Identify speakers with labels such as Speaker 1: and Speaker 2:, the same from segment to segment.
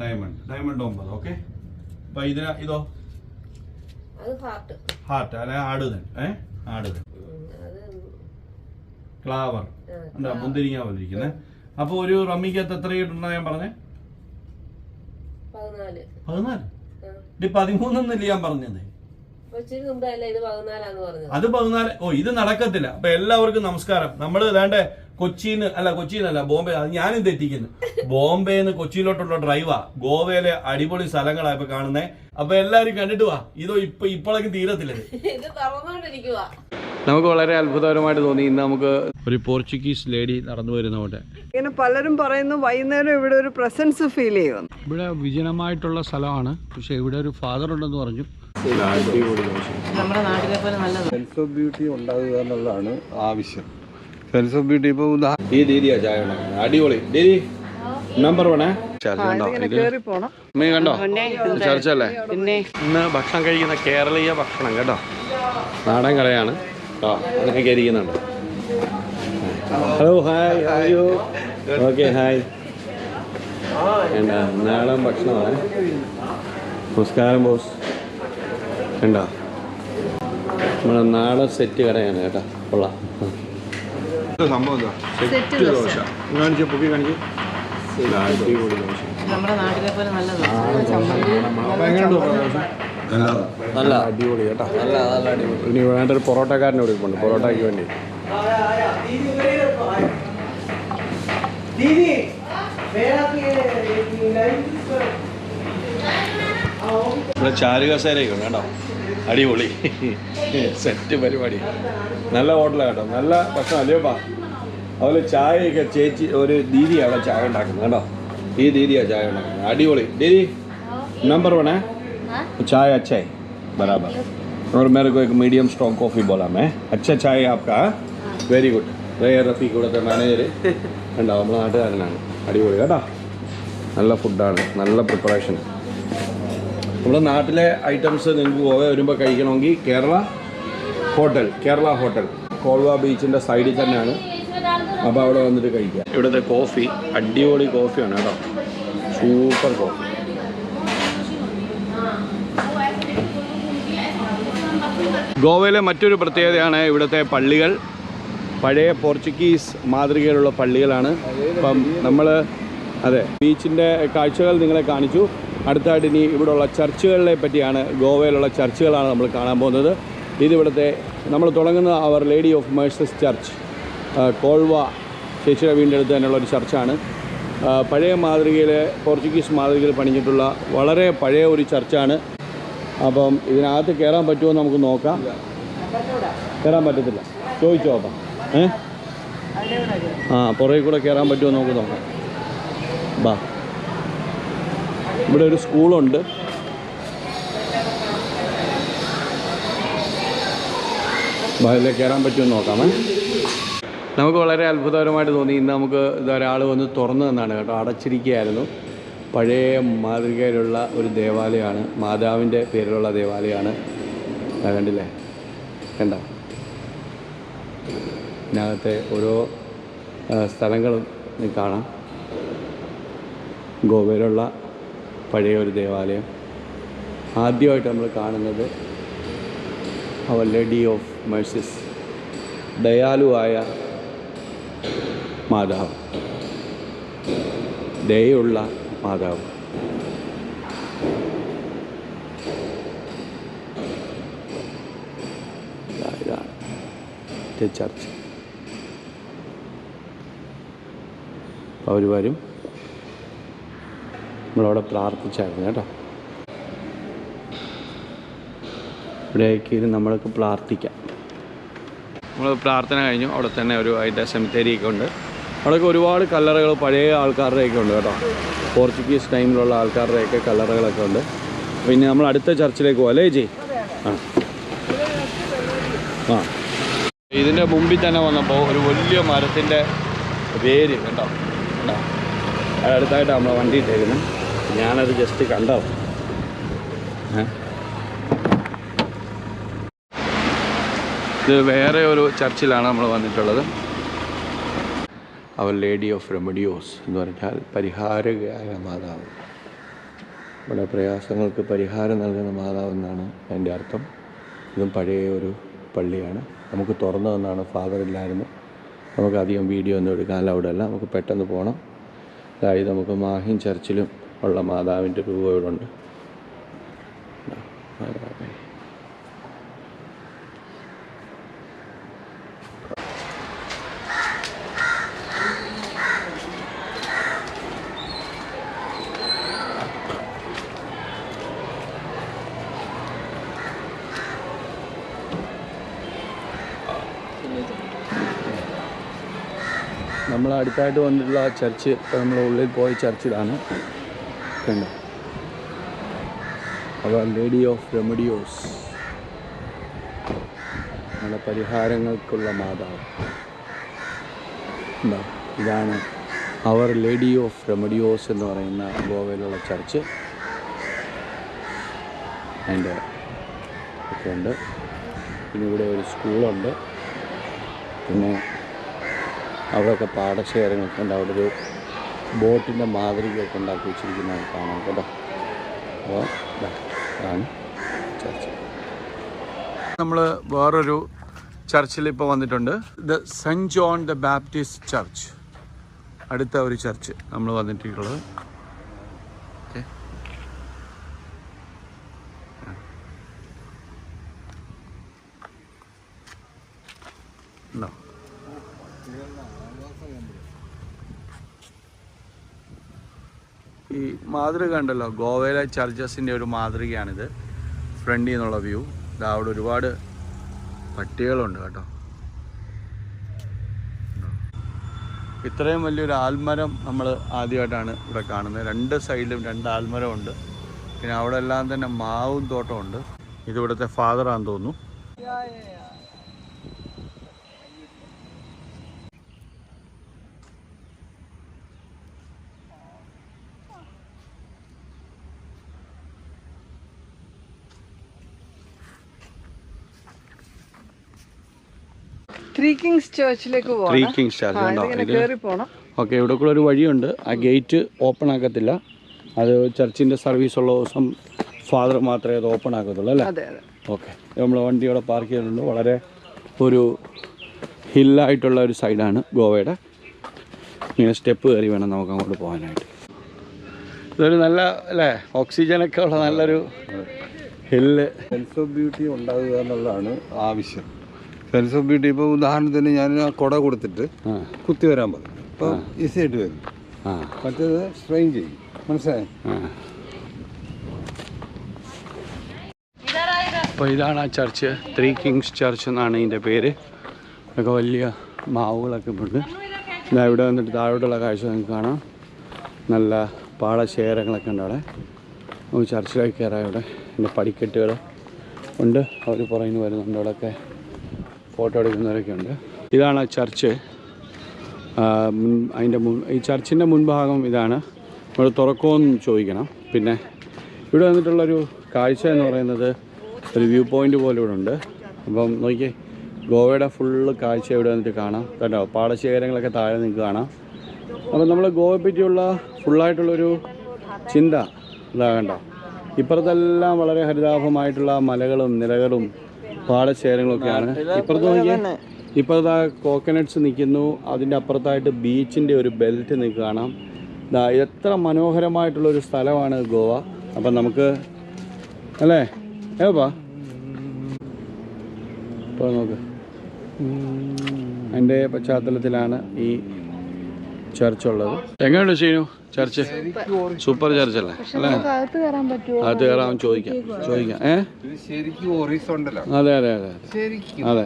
Speaker 1: Diamond diamond ഒമ്പത് okay അപ്പൊ ഇതിന ഇതോ?
Speaker 2: ഹാർട്ട്
Speaker 1: അല്ലെ? ആടുതൻ ഏ? ആടുതൻ ക്ലാവർ എന്താ മുന്തിരിങ്ങ പോലെ ഇരിക്കുന്നത് അപ്പൊ ഒരു റമ്മിക്കകത്ത് എത്ര കിട്ടുന്ന ഞാൻ പറഞ്ഞേ?
Speaker 2: പതിനാല്.
Speaker 1: ഇത് പതിമൂന്നൊന്നല്ലേ ഞാൻ പറഞ്ഞത്. അത് പതിനാല്. ഓ ഇത് നടക്കത്തില്ല. അപ്പൊ എല്ലാവർക്കും നമസ്കാരം. നമ്മൾ വേണ്ടേ കൊച്ചിന്ന് അല്ല കൊച്ചിന്നല്ല ബോംബെ അത് ഞാനും തെറ്റിക്കുന്നു ബോംബെന്ന് കൊച്ചിയിലോട്ടുള്ള ഡ്രൈവാ ഗോവയിലെ അടിപൊളി സ്ഥലങ്ങളാ ഇപ്പൊ കാണുന്നേ. അപ്പൊ എല്ലാരും കണ്ടിട്ട് വാ. ഇതോ ഇപ്പൊ ഇപ്പോഴേക്കും തീരത്തില്ല നമുക്ക് വളരെ അത്ഭുതകരമായിട്ട് തോന്നി. ഇന്ന് നമുക്ക് ഒരു പോർച്ചുഗീസ് ലേഡി നടന്നു വരുന്ന പോലെ
Speaker 3: ഇങ്ങനെ പലരും പറയുന്നു വൈകുന്നേരം ഇവിടെ ഒരു പ്രസൻസ് ഫീൽ ചെയ്യുന്നു.
Speaker 1: ഇവിടെ വിജനമായിട്ടുള്ള സ്ഥലമാണ്. പക്ഷെ ഇവിടെ ഒരു ഫാദർ ഉണ്ടെന്ന് പറഞ്ഞു.
Speaker 2: നമ്മുടെ നാട്ടിലെ പോലെ നല്ലത്.
Speaker 4: സെൻസ് ഓഫ് ബ്യൂട്ടി ഉണ്ടാകുക എന്നുള്ളതാണ് ആവശ്യം. സെൻസ് ഓഫ് ബ്യൂട്ടി ഇപ്പൊ ഈ ദീദിയാ ചായ ഉണ്ടാക്കുന്നത് അടിപൊളി. ദീദി നമ്പർ വേണേ
Speaker 1: കണ്ടോ? ചർച്ചല്ലേ ഇന്ന് ഭക്ഷണം കഴിക്കുന്ന കേരളീയ ഭക്ഷണം കേട്ടോ. നാടൻ കടയാണ്. ആ അങ്ങനെയൊക്കെ ഇരിക്കുന്നുണ്ട്. ഹലോ ഹായ് അയ്യോ ഓക്കെ ഹായ് എന്താ നാടൻ ഭക്ഷണമാണ്. നമസ്കാരം ബോസ് ഉണ്ടോ നമ്മുടെ നാടൻ സെറ്റ് കടയാണ് കേട്ടോ. കൊള്ളാം.
Speaker 4: സംഭവം എന്താ?
Speaker 3: സെറ്റ് ദോശ.
Speaker 1: കാണിച്ച് പൊക്കി കാണിച്ച്
Speaker 4: അടിപൊളി ദോശ.
Speaker 2: നമ്മുടെ നാട്ടിലെ പോലെ നല്ലത്
Speaker 1: നല്ല അടിപൊളി കേട്ടോ. നല്ല നല്ല അടിപൊളി. ഇനി വേണ്ട ഒരു പൊറോട്ടക്കാരനെ വിളിപ്പുണ്ട് പൊറോട്ടയ്ക്ക് വേണ്ടി. ഇവിടെ ചാരുകസേരയൊക്കെ ഉണ്ട് കേട്ടോ. അടിപൊളി സെറ്റ് പരിപാടി നല്ല ഹോട്ടലാണ് കേട്ടോ നല്ല ഭക്ഷണം അല്ലയോപ്പാ അതുപോലെ ചായയൊക്കെ ചേച്ചി ഒരു ദീദിയാണ് അവിടെ ചായ ഉണ്ടാക്കുന്നത് കേട്ടോ ഈ ദീദിയാണ് ചായ ഉണ്ടാക്കുന്നത് അടിപൊളി ദീദി नंबर वन है चाय अच्छा है बराबर और मेरे को एक मीडियम स्ट्रॉन्ग कॉफ़ी बोला मैं अच्छा चाय आपका വെരി ഗുഡ് റേ റഫീഖ് ഇവിടുത്തെ മാനേജർ ഉണ്ടാവും നമ്മളെ നാട്ടുകാരനാണ് അടിപൊളി കേട്ടോ നല്ല ഫുഡാണ് നല്ല പ്രിപ്പറേഷൻ നമ്മുടെ നാട്ടിലെ ഐറ്റംസ് നിങ്ങൾക്ക് ഗോവ വരുമ്പോൾ കഴിക്കണമെങ്കിൽ കേരള ഹോട്ടൽ കേരള ഹോട്ടൽ കോൾവ ബീച്ചിന്റെ സൈഡിൽ തന്നെയാണ്. അപ്പോൾ അവിടെ വന്നിട്ട് കഴിക്കുക ഇവിടുത്തെ കോഫി അടിപൊളി കോഫിയാണ് കേട്ടോ. സൂപ്പർ കോഫി ഗോവയിലെ മറ്റൊരു പ്രത്യേകതയാണ് ഇവിടുത്തെ പള്ളികൾ. പഴയ പോർച്ചുഗീസ് മാതൃകയിലുള്ള പള്ളികളാണ്. ഇപ്പം നമ്മൾ അതെ ബീച്ചിന്റെ കാഴ്ചകൾ നിങ്ങളെ കാണിച്ചു. അടുത്തായിട്ട് ഇനി ഇവിടെയുള്ള ചർച്ചുകളെ പറ്റിയാണ് ഗോവയിലുള്ള ചർച്ചുകളാണ് നമ്മൾ കാണാൻ പോകുന്നത്. ഇതിവിടുത്തെ നമ്മൾ തുടങ്ങുന്ന അവർ lady of mercies church Colva ചേച്ചിയുടെ വീടിന്റെ അടുത്ത് തന്നെയുള്ള ഒരു ചർച്ചാണ്. പഴയ മാതൃകയിൽ പോർച്ചുഗീസ് മാതൃകയിൽ പണിഞ്ഞിട്ടുള്ള വളരെ പഴയ ഒരു ചർച്ചാണ്. അപ്പം ഇതിനകത്ത് കയറാൻ പറ്റുമോ നമുക്ക് നോക്കാം. കയറാൻ പറ്റത്തില്ല. ചോദിച്ചോ അപ്പം. ഏ? ആ പുറകെ കൂടെ കയറാൻ പറ്റുമോ നമുക്ക് നോക്കാം. ബാ. ഇവിടെ ഒരു സ്കൂളുണ്ട്. ഇതിൽ കയറാൻ പറ്റുമെന്ന് നോക്കാമേ. നമുക്ക് വളരെ അത്ഭുതകരമായിട്ട് തോന്നി. ഇന്ന് നമുക്ക് ഇതൊരാൾ വന്ന് തുറന്നു തന്നാണ് കേട്ടോ. അടച്ചിരിക്കുകയായിരുന്നു. പഴയ മാതൃകയിലുള്ള ഒരു ദേവാലയമാണ്. മാതാവിന്റെ പേരിലുള്ള ദേവാലയമാണ്. കണ്ടില്ലേ? കണ്ട? ഇതിനകത്തെ ഓരോ സ്ഥലങ്ങളും കാണാം. ഗോവയിലുള്ള പഴയ ഒരു ദേവാലയം. ആദ്യമായിട്ട് നമ്മൾ കാണുന്നത് അവർ ലേഡി ഓഫ് മേഴ്സിസ് ദയാലുവായ മാതാവ്. ദയുള്ള മാതാവ്. ഇതാ, ഇതാണ് ചർച്ച്. അവർ വരും. നമ്മളവിടെ പ്രാർത്ഥിച്ചായിരുന്നു കേട്ടോ. ഇവിടേക്ക് ഇരുന്ന് നമ്മൾക്ക് പ്രാർത്ഥിക്കാം. നമ്മൾ പ്രാർത്ഥന കഴിഞ്ഞു. അവിടെ തന്നെ ഒരു അതിന്റെ സെമിത്തേരിയൊക്കെ ഉണ്ട്. അവിടെയൊക്കെ ഒരുപാട് കല്ലറകൾ പഴയ ആൾക്കാരുടെയൊക്കെ ഉണ്ട് കേട്ടോ. പോർച്ചുഗീസ് ടൈമിലുള്ള ആൾക്കാരുടെയൊക്കെ കല്ലറകളൊക്കെ ഉണ്ട്. പിന്നെ നമ്മൾ അടുത്ത ചർച്ചിലേക്ക് പോകാം അല്ലേ ആ. ആ. ഇതിന്റെ മുമ്പിൽ തന്നെ വന്നപ്പോൾ ഒരു വലിയ മരത്തിന്റെ വേര് കേട്ടോ കണ്ടോ? അടുത്തായിട്ട് നമ്മളെ വണ്ടി ഇട്ടേക്കുന്നത് ഞാനത് ജസ്റ്റ് കണ്ടോ? ഇത് വേറെ ഒരു ചർച്ചിലാണ് നമ്മൾ വന്നിട്ടുള്ളത്. അവർ ലേഡി ഓഫ് റെമഡിയോസ് എന്ന് പറഞ്ഞാൽ പരിഹാരകയായ മാതാവ്. നമ്മുടെ പ്രയാസങ്ങൾക്ക് പരിഹാരം നൽകുന്ന മാതാവ് എന്നാണ് അതിന്റെ അർത്ഥം. ഇതും പഴയ ഒരു പള്ളിയാണ്. നമുക്ക് തുറന്നു തന്നാണ് ഫാദർ ഇല്ലായിരുന്നു. നമുക്കധികം വീഡിയോ ഒന്നും എടുക്കാനല്ല അവിടെ അല്ല നമുക്ക് പെട്ടെന്ന് പോകണം. അതായത് നമുക്ക് മാഹിൻ ചർച്ചിലും ഉള്ള മാതാവിന്റെ രൂപ ഇവിടെ ഉണ്ട് മാതാവേ. നമ്മൾ അടുത്തായിട്ട് വന്നിട്ടുള്ള ആ ചർച്ച് നമ്മൾ ഉള്ളിൽ പോയ ചർച്ചിലാണ് കണ്ടോ? അവർ ലേഡി ഓഫ് റെമഡിയോസ് നമ്മുടെ പരിഹാരങ്ങൾക്കുള്ള മാതാവ്. എന്താ ഇതാണ് അവർ ലേഡി ഓഫ് റെമഡിയോസ് എന്ന് പറയുന്ന ഗോവയിലുള്ള ചർച്ച്. അതിന്റെ ഒക്കെ ഉണ്ട്. പിന്നെ ഇവിടെ ഒരു സ്കൂളുണ്ട്. പിന്നെ അവിടെയൊക്കെ പാടശേഖരങ്ങളൊക്കെ ഉണ്ട്. അവിടെ ഒരു ബോട്ടിന്റെ മാതൃകയൊക്കെ ഉണ്ടാക്കി വെച്ചിരിക്കുന്നത് കാണാം കേട്ടോ നമ്മൾ വേറൊരു ചർച്ചിൽ ഇപ്പോൾ വന്നിട്ടുണ്ട്. The saint John the Baptist church. അടുത്ത ഒരു ചർച്ച് നമ്മൾ വന്നിട്ടുള്ളത്. ഓക്കെ. ഉണ്ടോ ഈ മാതൃക ഉണ്ടല്ലോ ഗോവയിലെ ചർച്ചസിന്റെ ഒരു മാതൃകയാണിത്. ഫ്രണ്ടിൽ നിന്നുള്ള വ്യൂ ഇത് അവിടെ ഒരുപാട് പട്ടികളുണ്ട് കേട്ടോ. ഇത്രയും വലിയൊരു ആൽമരം നമ്മൾ ആദ്യമായിട്ടാണ് ഇവിടെ കാണുന്നത്. രണ്ട് സൈഡിലും രണ്ട് ആൽമരമുണ്ട്. പിന്നെ അവിടെ എല്ലാം തന്നെ മാവും തോട്ടമുണ്ട്. ഇതിവിടുത്തെ ഫാദറാന്ന് തോന്നുന്നു.
Speaker 3: ത്രീ കിങ്സ് ചർച്ചിലേക്ക്
Speaker 1: ത്രീ കിങ്സ് ചർച്ച് ഉണ്ടോ
Speaker 3: കയറി പോണം
Speaker 1: ഓക്കെ ഇവിടെ കൂടെ ഒരു വഴിയുണ്ട്. ആ ഗേറ്റ് ഓപ്പൺ ആക്കത്തില്ല. അത് ചർച്ചിന്റെ സർവീസ് ഉള്ള ദിവസം ഫാദർ മാത്രമേ അത് ഓപ്പൺ ആക്കത്തുള്ളൂ അല്ലേ?
Speaker 3: അതെ അതെ.
Speaker 1: ഓക്കെ നമ്മൾ വണ്ടി ഇവിടെ പാർക്ക് ചെയ്തിട്ടുണ്ട്. വളരെ ഒരു ഹില്ലായിട്ടുള്ള ഒരു സൈഡാണ് ഗോവയുടെ. ഇങ്ങനെ സ്റ്റെപ്പ് കയറി വേണം നമുക്ക് അങ്ങോട്ട് പോകാനായിട്ട്. ഇതൊരു നല്ല അല്ലേ ഓക്സിജനൊക്കെ ഉള്ള നല്ലൊരു ഹില്ല്.
Speaker 4: സെൻസ് ഓഫ് ബ്യൂട്ടി ഉണ്ടാകുക എന്നുള്ളതാണ് ആവശ്യം. സെൻസ് ഓഫ് ബ്യൂട്ടി ഇപ്പോൾ ഉദാഹരണത്തിന് ഞാൻ ആ കുട കൊടുത്തിട്ട് കുത്തി വരാൻ പറയും അപ്പോൾ ഈസി ആയിട്ട് വരും. മറ്റേത് സ്ട്രെയിൻ ചെയ്യും. മനസ്സിലായി?
Speaker 1: അപ്പോൾ ഇതാണ് ആ ചർച്ച്. ത്രീ കിങ്സ് ചർച്ച് എന്നാണ് ഇതിന്റെ പേര്. ഒക്കെ വലിയ മാവുകളൊക്കെ ഉണ്ട് ഇതാ ഇവിടെ വന്നിട്ട് താഴോട്ടുള്ള കാഴ്ച നിങ്ങൾക്ക് കാണാം. നല്ല പാടശേഖരങ്ങളൊക്കെ ഉണ്ട് അവിടെ. ചർച്ചിലേക്ക് കയറാം ഇവിടെ. എന്റെ പടിക്കെട്ടുകൾ ഉണ്ട്. അവർ പുറകിൽ നിന്ന് വരുന്നുണ്ട് അവിടെയൊക്കെ ഫോട്ടോ എടുക്കുന്നവരൊക്കെ ഉണ്ട്. ഇതാണ് ചർച്ച്. അതിന്റെ മുൻ ഈ ചർച്ചിന്റെ മുൻഭാഗം ഇതാണ്. നമ്മൾ തുറക്കുമെന്ന് ചോദിക്കണം. പിന്നെ ഇവിടെ വന്നിട്ടുള്ളൊരു കാഴ്ച എന്ന് പറയുന്നത് ഒരു വ്യൂ പോയിന്റ് പോലെ ഇവിടെ ഉണ്ട്. അപ്പം നോക്കിയേ ഗോവയുടെ ഫുള്ള് കാഴ്ച ഇവിടെ വന്നിട്ട് കാണാം. കേട്ടോ പാടശേഖരങ്ങളൊക്കെ താഴെ നിങ്ങൾക്ക് കാണാം. അപ്പം നമ്മൾ ഗോവയെ പറ്റിയുള്ള ഫുള്ളായിട്ടുള്ളൊരു ചിന്ത ഇതാകണ്ട ഇപ്പുറത്തെല്ലാം വളരെ ഹരിതാഭമായിട്ടുള്ള മലകളും നിലകളും പാടശേഖരങ്ങളൊക്കെയാണ് ഇപ്പുറത്ത് നോക്കിയേ ഇപ്പുറത്ത് കോക്കനട്ട്സ് നിൽക്കുന്നു. അതിന്റെ അപ്പുറത്തായിട്ട് ബീച്ചിന്റെ ഒരു ബെൽറ്റ് നിങ്ങൾക്ക് കാണാം. എത്ര മനോഹരമായിട്ടുള്ള ഒരു സ്ഥലമാണ് ഗോവ. അപ്പം നമുക്ക് അല്ലേ? ഏപ്പാ ഇപ്പോൾ നോക്ക്. അതിന്റെ പശ്ചാത്തലത്തിലാണ് ഈ ചർച്ച് ഉള്ളത് എങ്ങനെയുണ്ട് ഷീനു ചർച്ച്? സൂപ്പർ ചർച്ച് അല്ലേ? അല്ലേ
Speaker 3: അകത്ത് കയറാൻ
Speaker 1: ചോദിക്കാം. ചോദിക്കാം. ഏ?
Speaker 4: ഇത് ശരിക്കും ഒറീസോണ്ടലാണ്
Speaker 1: അതെ അതെ അതെ
Speaker 4: ശരിക്കും.
Speaker 1: അതെ.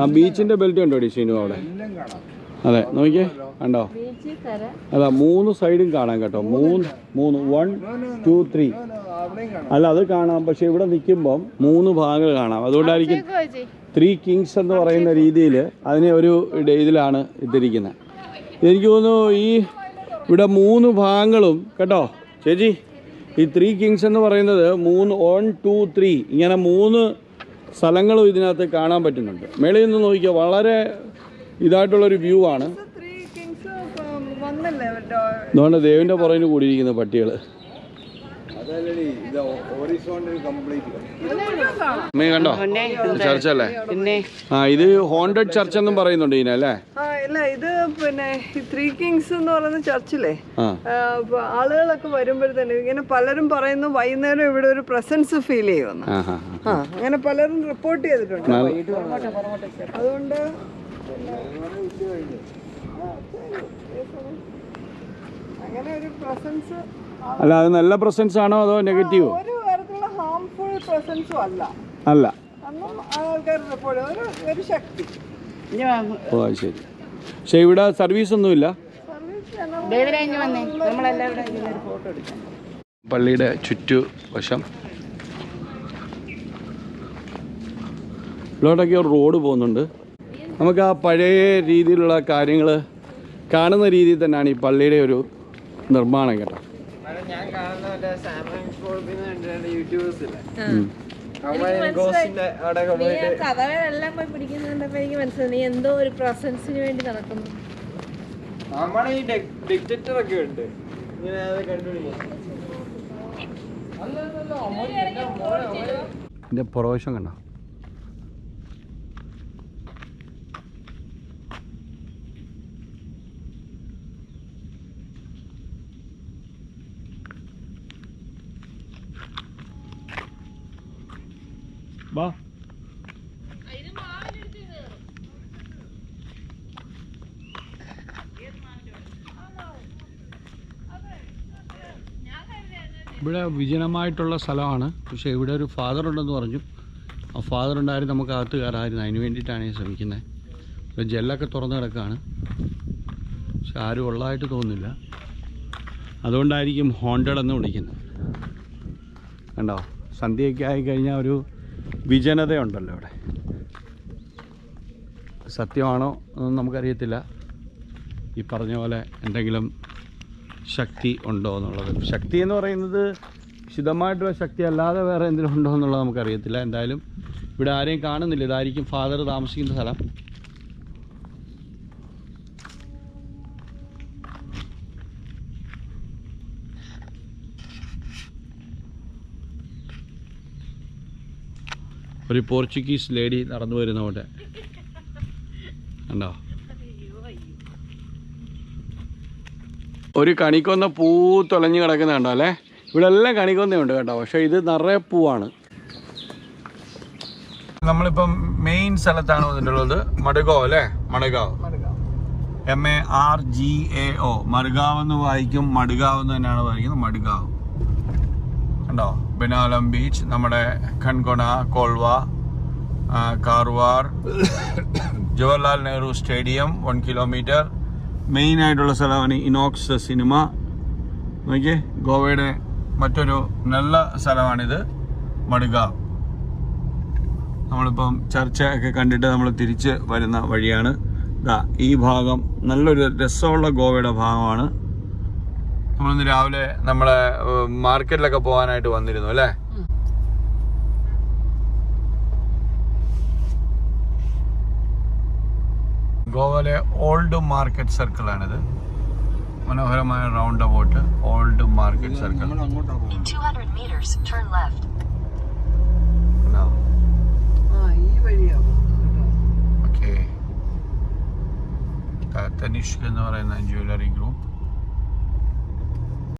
Speaker 1: ആ ബീച്ചിന്റെ ബെൽറ്റ് ഉണ്ടോ ഡി ഷീനു അവിടെ?
Speaker 4: എല്ലാം കാണാം.
Speaker 1: അതെ നോക്കിയേ. കണ്ടോ? അതാ മൂന്ന് സൈഡും കാണാം കേട്ടോ. മൂന്ന് മൂന്ന് വൺ ടു ത്രീ
Speaker 4: അവിടെയും കാണാം.
Speaker 1: അല്ല അത് കാണാം. പക്ഷെ ഇവിടെ നിൽക്കുമ്പം മൂന്ന് ഭാഗങ്ങൾ കാണാം. അതുകൊണ്ടായിരിക്കും ത്രീ കിങ്സ് എന്ന് പറയുന്ന രീതിയിൽ അതിനെ ഒരു ഇതിലാണ് ഇട്ടിരിക്കുന്നത് എനിക്ക് തോന്നുന്നു ഈ ഇവിടെ മൂന്ന് ഭാഗങ്ങളും കേട്ടോ? ചേച്ചി ഈ ത്രീ കിങ്സ് എന്ന് പറയുന്നത് മൂന്ന് വൺ ടു ത്രീ ഇങ്ങനെ മൂന്ന് സ്ഥലങ്ങളും ഇതിനകത്ത് കാണാൻ പറ്റുന്നുണ്ട്. മേളിൽ നിന്ന് നോക്കിയാൽ വളരെ ഇതായിട്ടുള്ളൊരു വ്യൂ ആണ്. അതുകൊണ്ട് ദേവിന്റെ പുറകിന് കൂടിയിരിക്കുന്ന പട്ടികൾ കണ്ടോ? ചർച്ച അല്ലേ ആ ഇത് ഹോണ്ടഡ് ചർച്ച് എന്നും പറയുന്നുണ്ട് ഇതിനെ അല്ലേ?
Speaker 3: ആ ഇല്ല ഇത് പിന്നെ ത്രീ കിങ്സ് എന്ന് പറയുന്ന ചർച്ചിലെ ആളുകളൊക്കെ വരുമ്പോഴത്തേനും ഇങ്ങനെ പലരും പറയുന്നു വൈകുന്നേരം ഇവിടെ ഒരു പ്രസൻസ് ഫീൽ ചെയ്യുമെന്ന്.
Speaker 1: ആ
Speaker 3: അങ്ങനെ പലരും റിപ്പോർട്ട് ചെയ്തിട്ടുണ്ട്. അതുകൊണ്ട്. അങ്ങനെ ഒരു പ്രസൻസ്
Speaker 1: അല്ല അത് നല്ല പ്രസൻസ് ആണോ അതോ നെഗറ്റീവ്
Speaker 3: ഒരു തരത്തിലുള്ള ഹാംഫുൾ പ്രസൻസും അല്ല.
Speaker 1: അല്ല.
Speaker 3: അന്നും ആൾക്കാർ ഒരു ശക്തി.
Speaker 1: ഓ ശരി. പക്ഷെ ഇവിടെ സർവീസ് ഒന്നുമില്ല പള്ളിയുടെ ചുറ്റു വശം. ഇവിടെയൊക്കെ ഒരു റോഡ് പോകുന്നുണ്ട്. നമുക്ക് ആ പഴയ രീതിയിലുള്ള കാര്യങ്ങൾ കാണുന്ന രീതിയിൽ തന്നെയാണ് ഈ പള്ളിയുടെ ഒരു നിർമ്മാണം കേട്ടോ.
Speaker 5: ഞാൻ കാണുന്ന മറ്റേ
Speaker 2: കഥകളെല്ലാം പോയി പിടിക്കുന്നുണ്ടപ്പോ എനിക്ക് മനസ്സിലായി. നീ എന്തോ ഒരു പ്രസൻസിന് വേണ്ടി നടക്കുന്നു.
Speaker 5: നമ്മുടെ ഈ ഡിക്റ്റേറ്റർ ഒക്കെ ഉണ്ട്. ഇങ്ങനെ കണ്ടുപിടിക്കാം.
Speaker 1: പുറവശം കണ്ടോ? വാ. ഇവിടെ വിജനമായിട്ടുള്ള സ്ഥലമാണ്. പക്ഷേ ഇവിടെ ഒരു ഫാദർ ഉണ്ടെന്ന് പറഞ്ഞു. ആ ഫാദർ ഉണ്ടായിരുന്നു നമുക്ക് അകത്ത് കയറാമായിരുന്നു. അതിന് വേണ്ടിയിട്ടാണ് ഞാൻ ശ്രമിക്കുന്നത്. ഇവിടെ ജെല്ലൊക്കെ തുറന്ന് കിടക്കുകയാണ്. പക്ഷെ ആരും ഉള്ളതായിട്ട് തോന്നുന്നില്ല. അതുകൊണ്ടായിരിക്കും ഹോണ്ടഡ് എന്ന് വിളിക്കുന്നത്. കണ്ടോ? സന്ധ്യയൊക്കെ ആയിക്കഴിഞ്ഞാൽ ഒരു വിജനതയുണ്ടല്ലോ അവിടെ. സത്യമാണോ എന്നൊന്നും നമുക്കറിയത്തില്ല. ഈ പറഞ്ഞ പോലെ എന്തെങ്കിലും ശക്തി ഉണ്ടോ എന്നുള്ളത്. ശക്തി എന്ന് പറയുന്നത് വിശുദ്ധമായിട്ടുള്ള ശക്തി അല്ലാതെ വേറെ എന്തെങ്കിലും ഉണ്ടോ എന്നുള്ളത് നമുക്കറിയത്തില്ല. എന്തായാലും ഇവിടെ ആരെയും കാണുന്നില്ല. ഇതായിരിക്കും ഫാദർ താമസിക്കുന്ന സ്ഥലം. ഒരു പോർച്ചുഗീസ് ലേഡി നടന്നു വരുന്ന പോലെ. കണ്ടോ? ഒരു കണിക്കൊന്ന പൂ തൊലഞ്ഞു കിടക്കുന്നുണ്ടോ അല്ലേ? ഇവിടെ എല്ലാം കണിക്കൊന്നയുണ്ട് കേട്ടോ പക്ഷെ ഇത് നിറയെ പൂവാണ്. നമ്മളിപ്പം മെയിൻ സ്ഥലത്താണ് വന്നിട്ടുള്ളത്. മടുകോ അല്ലേ? Margao M A R G A O Margao എന്ന് വായിക്കും മടുകാവ് എന്ന് തന്നെയാണ് വായിക്കുന്നത് മടുഗാവ്. കണ്ടോ ബിനാലം ബീച്ച് നമ്മുടെ Canacona Colva Karwar Jawaharlal Nehru stadium one kilometre main ആയിട്ടുള്ള സ്ഥലമാണ് ഇനോക്സ് സിനിമ. നോക്കിയേ ഗോവയുടെ മറ്റൊരു നല്ല സ്ഥലമാണിത് മടുഗാവ് നമ്മളിപ്പം ചർച്ച ഒക്കെ കണ്ടിട്ട് നമ്മൾ തിരിച്ച് വരുന്ന വഴിയാണ്. ഈ ഭാഗം നല്ലൊരു രസമുള്ള ഗോവയുടെ ഭാഗമാണ്. നമ്മളിന്ന് രാവിലെ നമ്മളെ മാർക്കറ്റിലൊക്കെ പോകാനായിട്ട് വന്നിരുന്നു അല്ലേ? ഗോവയിലെ ഓൾഡ് മാർക്കറ്റ് സർക്കിൾ സർക്കിളാണിത്. മനോഹരമായ round about old market circle
Speaker 4: അങ്ങോട്ടാ പോകുന്നത്
Speaker 6: 200 meters, turn left.
Speaker 3: ആ ഈ വഴിയാവും
Speaker 1: ഓക്കെ തനിഷ്ക് എന്ന് പറയുന്ന ജ്വല്ലറി ഗ്രൂപ്പ്